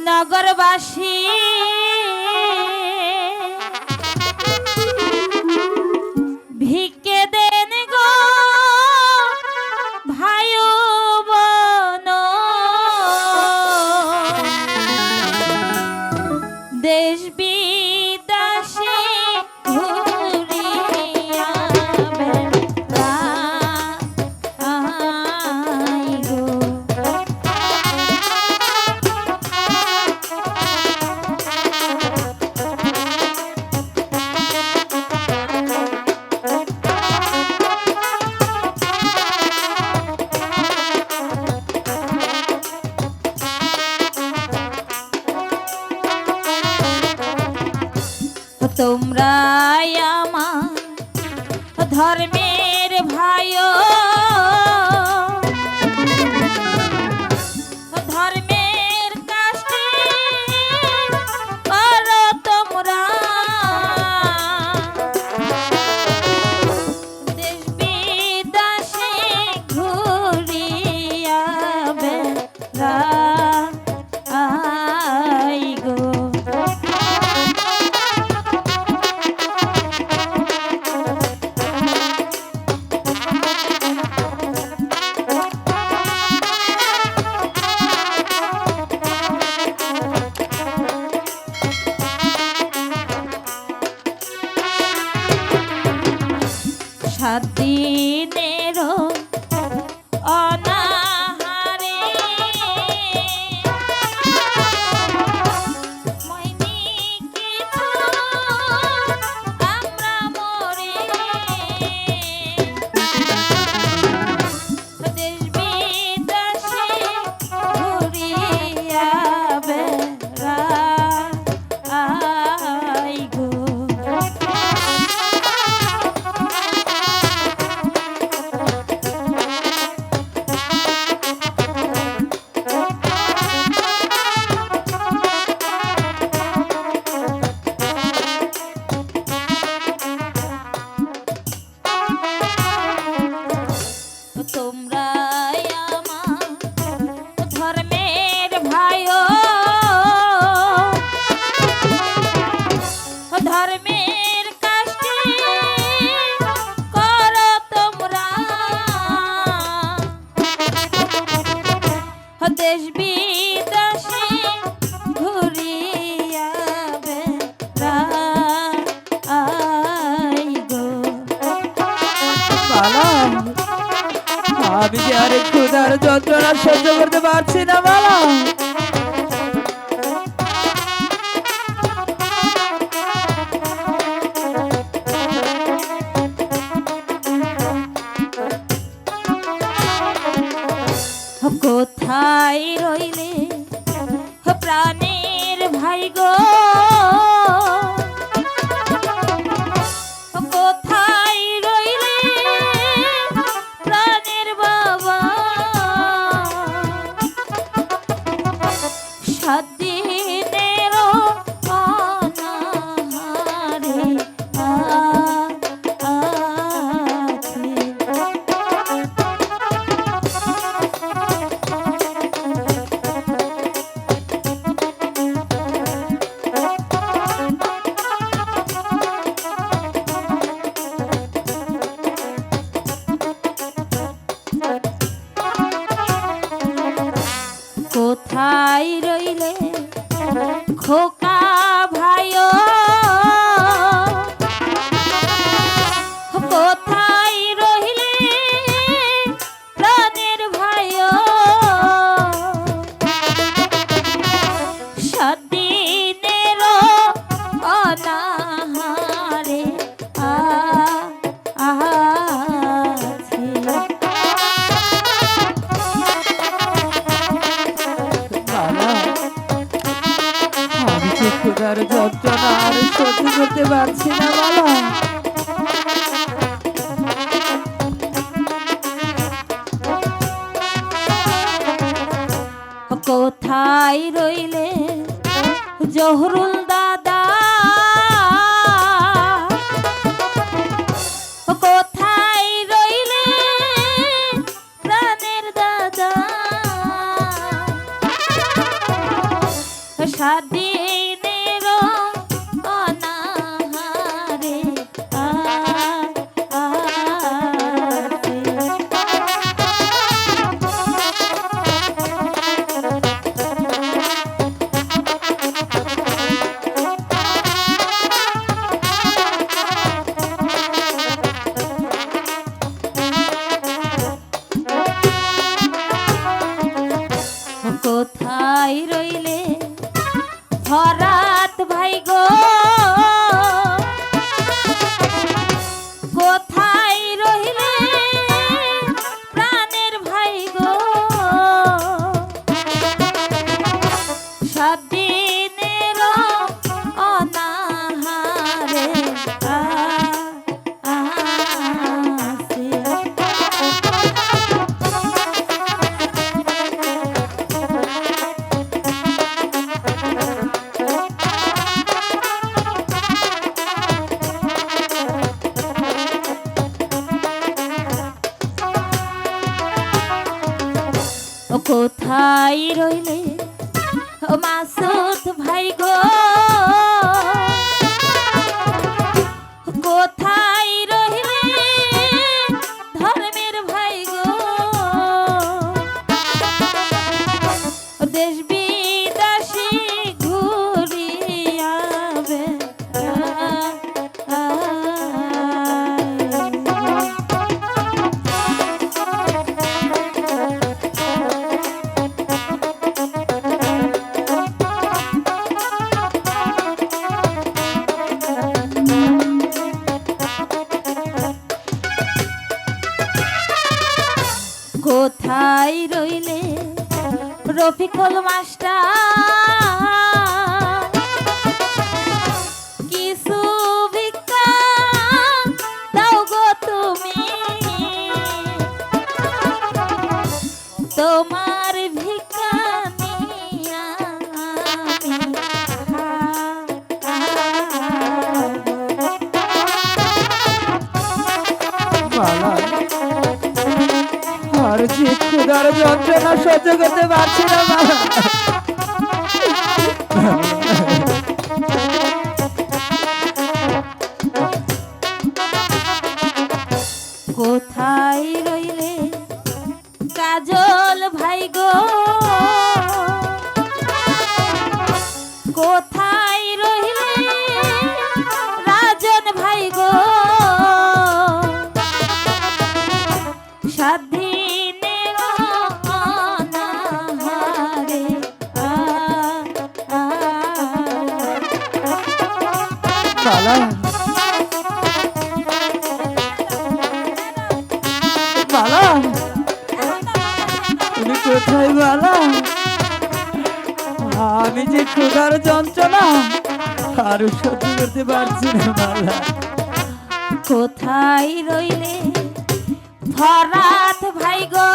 নগরবাসী। ভিকে দেন গো ভাই বোন। তোমরা আমার ধর্মের ভাই সাত দিনের তোমরা ধর্মের ভাই ধর্মের কাছে কর তোমরা। দেশ আমি যে আরে ক্ষুধার যন্ত্রণা সহ্য করতে পারছি না বালা কোথায় রইলে প্রাণের ভাই গো? কোথায় রইলে? খোকা ক্ষুধার যন্ত্রণা আর সহ্য করতে পারছি না বাবা। কোথায় রইলে জহরুল কোথায় রইলে? মাসুদ ভাই গো কোথায় রইলে রফিকুল মাস্টার? কিছু ভিক্ষা দাও গো তুমি। তোমার যে ক্ষুধার যন্ত্রণা সহ্য করতে পারছি না মা। কোথায় রইলে কাজল? মালা মালা তুমি কোথায় মালা আমি যে ক্ষুধার যন্ত্রণা আর সহ্য করতে পারছি না মালা কোথায় রইলে ভরাত ভাই গো?